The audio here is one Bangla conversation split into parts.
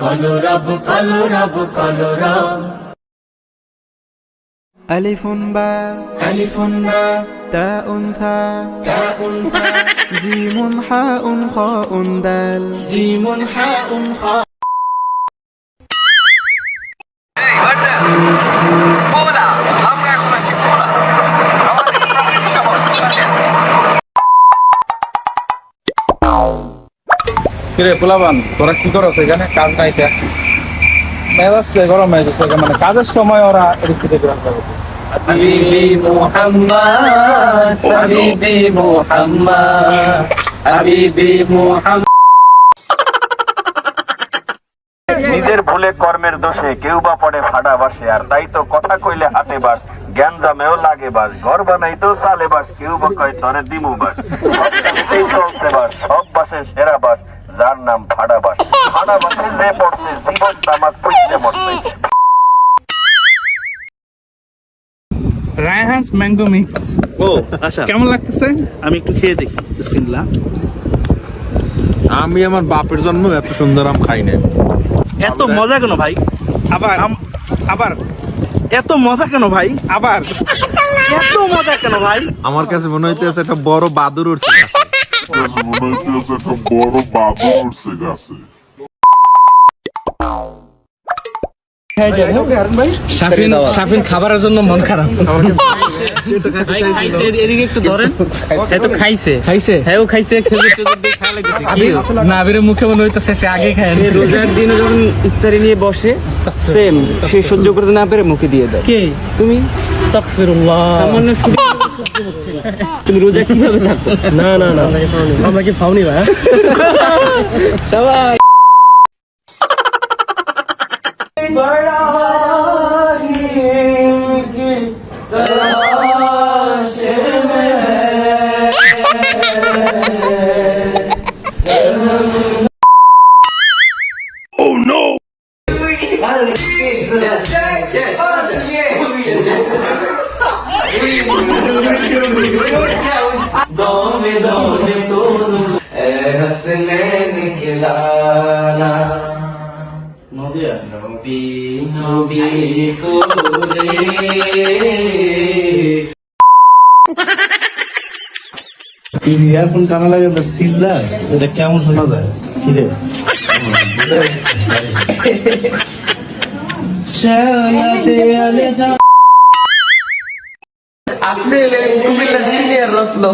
কলরব কলরব কলরব ألف باء ألف باء تاء ثاء تاء ثاء جيم حاء خاء دال جيم حاء خاء কিরে পোলাবান তোরা কি করছ এখানে? কাজ নাই কে গরম হয়ে গেছে মানে কাজের সময় ওরা এদিক থেকে বের হবে হাবিবি মুহাম্মদ হাবিবি মুহাম্মদ হাবিবি মুহাম্মদ। নিজের ভুলে কর্মের দোষে কেউ বা পড়ে ফাটা বাসে আর তাই তো কথা কইলে হাতে বাস। জ্ঞান জামেও লাগে বাস ঘর বানাইতেও চালে বাস কেউ বা কয় তরে দিমু বাস। সব চলছে বাস সব বাসে সেরা বাস। যার নাম ফাড়া বাস। ফাড়া বাসে যে পড়ছে জীবন তামাক পুষতে মরছে। Raihan's mango mix. ও আচ্ছা। কেমন লাগতেছে? আমি একটু খেয়ে দেখি বিসমিল্লাহ। আমি আমার বাপের জন্ম এত সুন্দর আম খাই না এত মজা কেন ভাই? আবার। আবার। এত মজা কেন ভাই? আবার। এত মজা কেন ভাই? আমার কাছে মনে হইতেছে একটা বড় বাদুর উঠছে মনে হইতেছে একটা বড় বাদুর উঠছে গাছে সাফিন সাফিন খাবারের জন্য মন খারাপ। এদিকে একটু ধরেন এ খাইছে। খাইছে? হ্যাঁ ও খাইছে খেজুর টেজুর দিয়ে খাওয়া লাগতেছে। কি? না বেরে মুখে মনে হইতেছে সে আগে খায় রোজার দিনে যখন ইফতারি নিয়ে বসে সেম সে সহ্য করতে না পেরে মুখে দিয়ে দেয়। কে? তুমি? সামান্য তুমি রোজা কীভাবে থাকো? না না না। আমাকে ফাউনি ভাই? সবাই। हंसने निकला ना नबी नबी फूले ইয়ারফোন কানা লাগে সিরিয়াস এটা কেমন শোনা যায় কিরে আপনি হলেন কুমিল্লার সিনিয়র রত্ন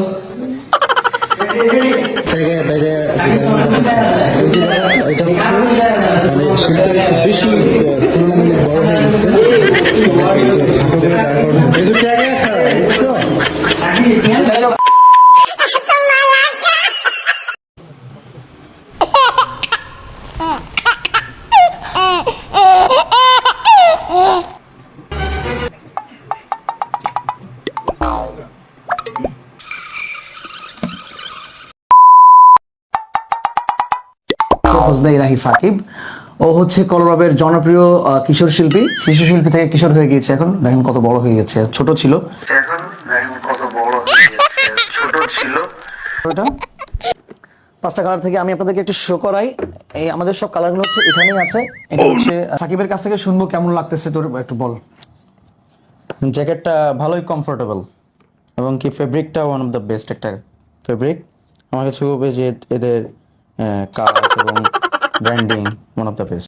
ফজদা ইলাহি সাকিব। ও হচ্ছে কলরবের জনপ্রিয় আহ, কিশোর শিল্পী। শিশু শিল্পী থেকে কিশোর হয়ে গিয়েছে এখন। দেখেন কত বড় হয়ে গেছে। ছোট ছিল। এখন এখন কত বড় হয়ে গেছে ছোট ছিল। ওটা। পাঁচটা কালার থেকে আমি আপনাদেরকে একটু শো করাই। এই আমাদের সব কালারগুলো হচ্ছে এখানেই আছে। এটা হচ্ছে সাকিবের কাছ থেকে শুনব কেমন লাগতেছে তোর একটু বল। জ্যাকেটটা ভালোই কমফোর্টেবল এবং কি ফেব্রিকটা ওয়ান অফ দ্য বেস্ট একটা ফেব্রিক আমার কাছে খুব যে এদের কাজ এবং branding one of the best